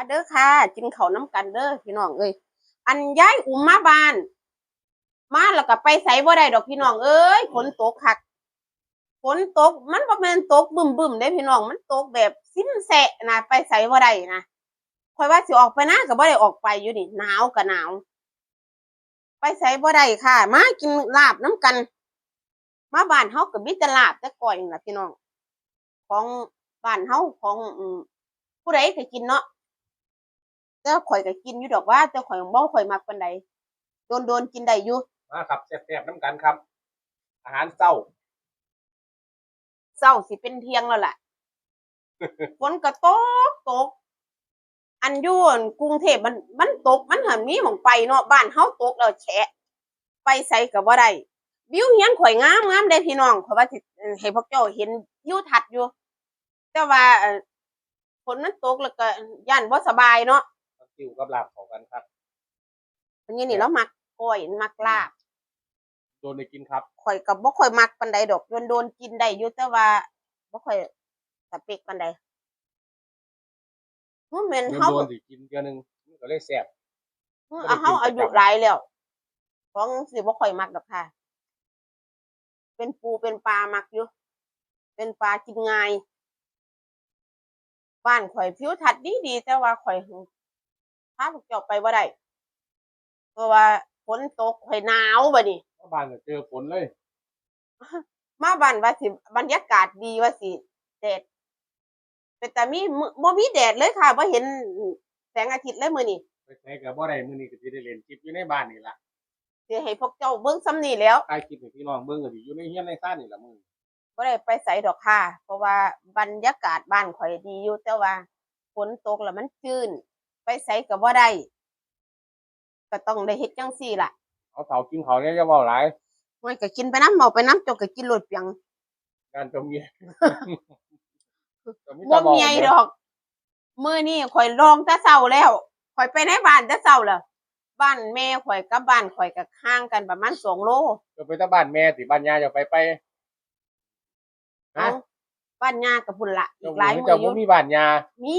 มาเด้อค่ะกินข้าวน้ำกันเด้อพี่น้องเอ้ยอันย้ายอุ้มมาบ้าน มาแล้วก็ไปใส่บ่ได้ดอกพี่น้องเอ้ยฝนตกคักฝนตกมันบ่แม่นตกบึ้มบึมๆเด้พี่น้องมันตกแบบสิ้นแสะนะไปใส่บ่ได้นะคอยว่าสิออกไปนะก็บ่ได้ออกไปอยู่นี่หนาวก็หนาว ไปใส่บ่ได้ค่ะ มากินลาบน้ำกัน มาบ้านเฮาก็มีแต่ลาบแต่ก้อยนี่ล่ะพี่น้อง ของบ้านเฮาของอืมผู้ใดก็กินเนาะ แต่ข่อยก็กินอยู่ดอกว่า แต่ข่อยบ่ข่อยมักปานใดโดนโดนๆกินได้อยู่มาครับแซ่บๆน้ำกันครับ อาหารเศร้า เศร้าสิเป็นเที่ยงแล้วล่ะ ฝนก็ตกตก อันอยุ่อั่นกรุงเทพมันมันตกมันหันมีหมองไปเนาะบ้านเฮาตกแล้วแฉะ ไปใส่ก็บ่ได้วิวเฮียนข่อยงามงามเด้พี่น้องข่อยว่าสิเอ่อให้พวกเจ้าเห็นทิวทัศน์อยู่ แต่ว่าเอ่อฝนมันตกแล้วก็ย่านบ่สบายเนาะ ติวกับลาบเข้ากันครับอันนี้นี่เรามักก้อยมักลาบโดนได้กินครับ ข่อยก็บ่ค่อยมักปานใดดอกโดนๆกินได้อยู่แต่ว่าบ่ค่อยสเปกปานใดมันแม่นโดนเฮาโดนสิกินเดือนหนึงมันก็เลยแซ่บ เออเฮาอายุหลายแล้วของสิบ่ค่อยมักดอกค่ะ เป็นปูเป็นปลามักอยู่เป็นปลากินง่ายบ้านข่อยผิวทัดดีดีๆแต่ว่าข่อย พาพวกเจ้าไปบ่ได้เพราะว่าฝนตกข่อยหนาวบัดนี้ชาวบ้านก็เจอฝนเลย มาบ้านว่าสิบรรยากาศดีว่าสิแดดเป็นแต่มีมื้อบ่มีแดดเลยค่ะบ่เห็นแสงอาทิตย์เลยมื้อนี้ไปใช้กับบ่ได้มื้อนี้ก็สิได้เล่นคลิปอยู่ในบ้านนี่ล่ะสิให้พวกเจ้าเบิ่งซ้ำนี่แหล้วถ่ายคลิปให้พี่น้องเบิ่งก็สิอยู่ในเฮียนในซ่านนี่ล่ะมื้อนี้บ่ได้ไปไสดอกค่ะ เพราะว่าบรรยากาศบ้านข่อยดีอยู่แต่ว่าฝนตกแล้วมันชื้น ไปไสก็บ่ได้ก็ต้องได้เฮ็ดจังซี่ล่ะเอาเฒ่ากินเขาวเนี่ยอย่าเว้าหลายไว้ก็กินไปน้ำเมาไปน้ำเจ้าก็กินโลดเปียงงานจมเมียก็มีบ่แต่เว้ามีไงดอกมื้อนี้ข่อยลองแต่เช้าแล้วข่อยไปในบ้านแต่เช้าแล้วบ้านแม่ข่อยกับบ้านข่อยก็ห่างกันประมาณ2โลก็ไปแต่บ้านแม่สิบ้านย่าจะไปไปเอาบ้านย่ากับบุญละอีเจ้ากหลายบ่มืเจ้าออบ่ยู่มีบ้านย่ามี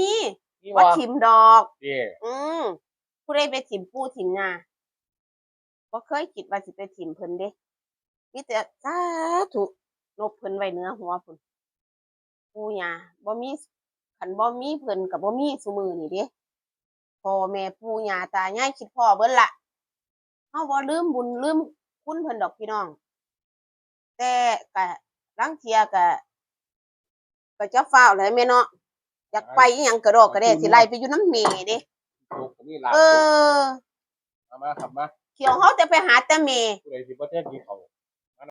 มีว่าบ่ถิ่มดอกเด้อืมผู้ใดไปถิ่มปูถิ่มงาบ่เคยคิดว่าสิไปถิ่มเพิ่นเด้มีแต่สาธุนบเพิ่นไว้เหนือหัวพุ่นปู่ย่าบ่มีคันบ่มีเพิ่นก็บ่มีซุมื้อนี่เด้พ่อแม่ปู่ย่าตายายคิดพ่อเบิ่นล่ะเฮาบ่ลืมบุญลืมคุณเพิ่นดอกพี่น้อง แต่ก็ลางเที่ยก็ก็จะฟ้าวแหละแม่เนาะ อยากไปอีหยังกระดอกกระเดสิไล่ไปอยู่น้ำเมเด้ลูกก็มีหลานเออเอามาครับมาเขียวเขาจะไปหาแต่เมผู้ใดสิบ่แท้กินเขาว